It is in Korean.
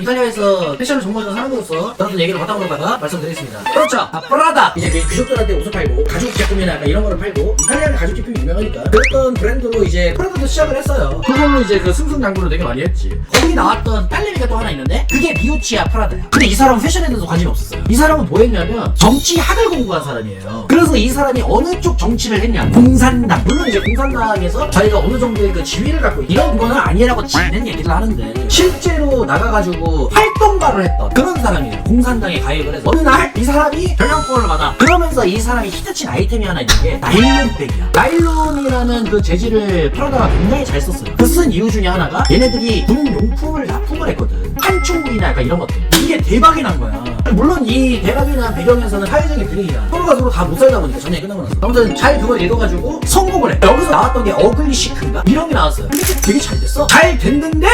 이탈리아에서 패션을 전공하는 사람으로서 어떤 얘기를 바탕으로 받아 말씀드리겠습니다. 그렇죠. 아, 프라다. 이제 그 귀족들한테 옷을 팔고 가죽 제품이나 약간 이런 거를 팔고 이탈리아는 가죽 제품이 유명하니까 그랬던 브랜드로 이제 프라다도 시작을 했어요. 그걸로 이제 그 승승장구를 되게 많이 했지. 거기 나왔던 딸내미가 또 하나 있는데 그게 미우치야 프라다야. 근데 이 사람은 패션에 대해서 관심이 없었어요. 이 사람은 뭐 했냐면 정치학을 공부한 사람이에요. 그래서 이 사람이 어느 쪽 정치를 했냐? 공산당. 물론 이제 공산당에서 자기가 어느 정도의 그 지위를 갖고 이런 거는 아니라고 지는 얘기를 하는데 실제로 나가가 지고 활동가를 했던 그런 사람이에요. 공산당에 가입을 해서 어느 날 이 사람이 경영권을 받아. 그러면서 이 사람이 히트친 아이템이 하나 있는 게 나일론백이야. 나일론이라는 그 재질을 프라다가 굉장히 잘 썼어요. 그 쓴 이유 중에 하나가 얘네들이 군 용품을 납품을 했거든. 한총이나 약간 이런 것들. 이게 대박이 난 거야. 물론 이 대박이 난 배경에서는 사회적인 분위기가 서로가 서로 다 못 살다 보니까 전쟁이 끝나고 나서 아무튼 잘 그걸 읽어가지고 성공을 해. 여기서 나왔던 게 어글리 시크인가? 이런 게 나왔어요. 근데 되게 잘 됐어. 잘 됐는데